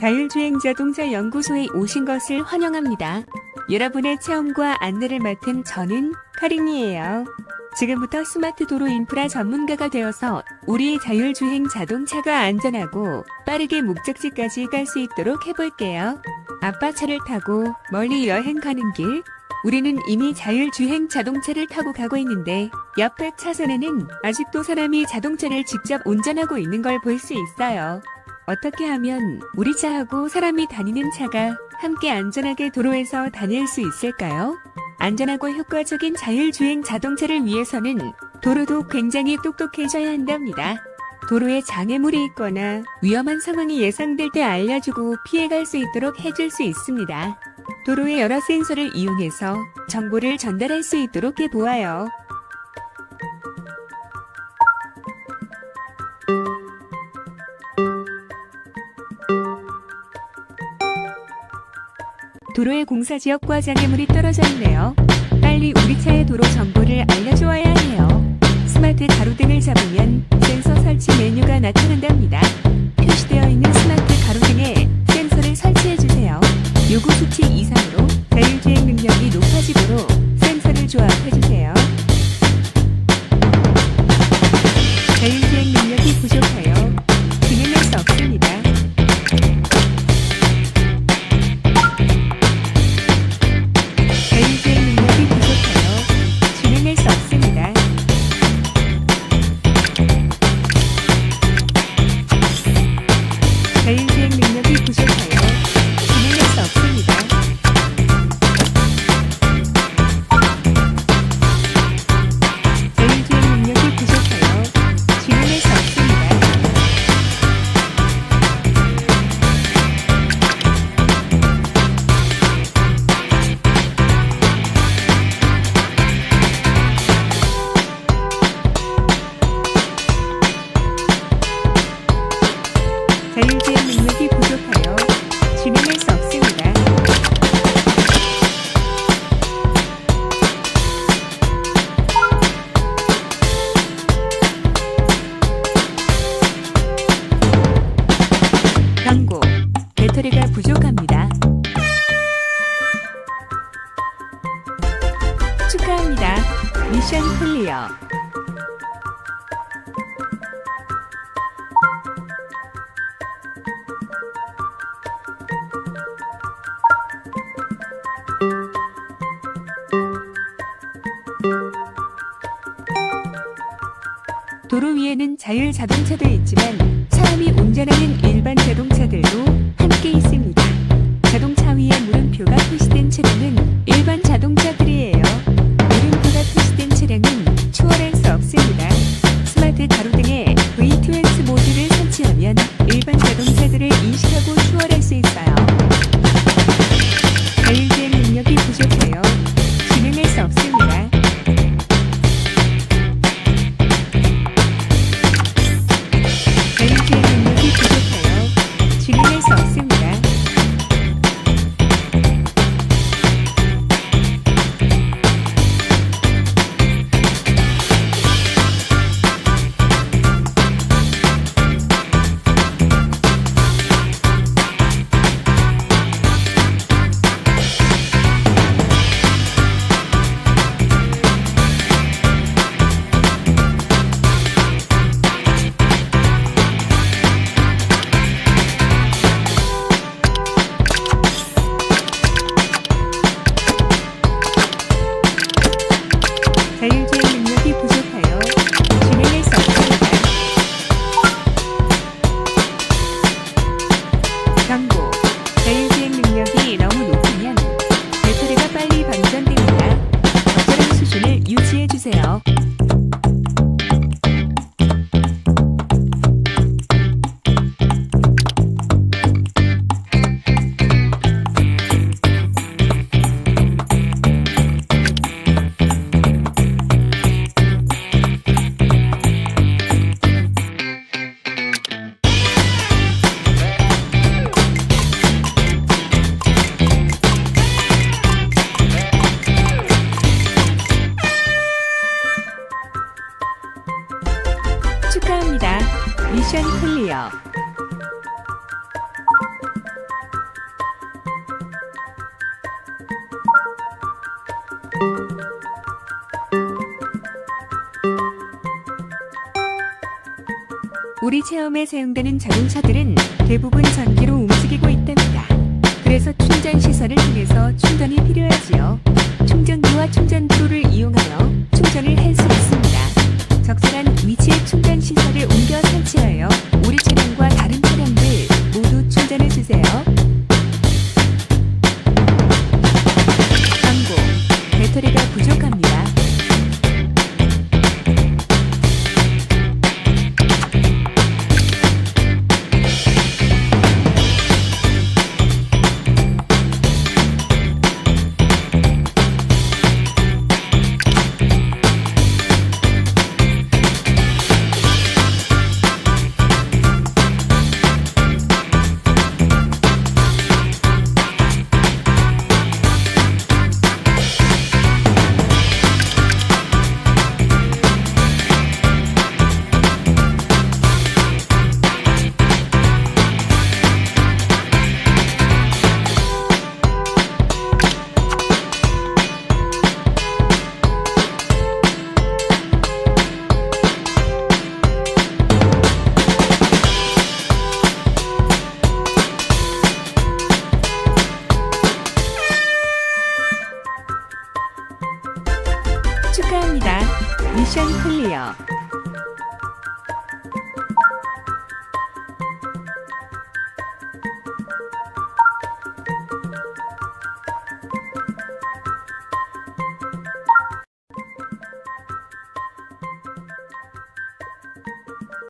자율주행 자동차 연구소에 오신 것을 환영합니다. 여러분의 체험과 안내를 맡은 저는 카린이에요. 지금부터 스마트 도로 인프라 전문가가 되어서 우리 자율주행 자동차가 안전하고 빠르게 목적지까지 갈 수 있도록 해볼게요. 아빠 차를 타고 멀리 여행 가는 길, 우리는 이미 자율주행 자동차를 타고 가고 있는데 옆에 차선에는 아직도 사람이 자동차를 직접 운전하고 있는 걸 볼 수 있어요. 어떻게 하면 우리 차하고 사람이 다니는 차가 함께 안전하게 도로에서 다닐 수 있을까요? 안전하고 효과적인 자율주행 자동차를 위해서는 도로도 굉장히 똑똑해져야 한답니다. 도로에 장애물이 있거나 위험한 상황이 예상될 때 알려주고 피해갈 수 있도록 해줄 수 있습니다. 도로의 여러 센서를 이용해서 정보를 전달할 수 있도록 해보아요. 도로의 공사 지역과 장애물이 떨어져 있네요. 빨리 우리 차의 도로 정보를 알려주어야 해요. 스마트 가로등을 잡으면 센서 설치 메뉴가 나타난답니다. 표시되어 있는 스마트 가로등에 센서를 설치해주세요. 요구 수치 이상으로 자율주행 능력이 높아지도록 센서를 조합해주세요. 자율주행 능력이 부족하 경고. 배터리가 부족합니다. 축하합니다. 미션 클리어. 도로 위에는 자율 자동차도 있지만 사람이 운전하는 일반 자동차들도 함께 있습니다. 자동차 위에 물음표가 표시된 차량은 일반 자동차들이에요. 물음표가 표시된 차량은 추월할 수 없습니다. 스마트 가로등에 V2X 모드를 설치하면 일반 자동차들을 인식하고 추월할 수 있어요. 수준을 유지해 주세요. 미션 클리어. 우리 체험에 사용되는 자동차들은 대부분 전기로 움직이고 있답니다. 그래서 충전 시설을 통해서 충전이 필요하지요. 충전기와 충전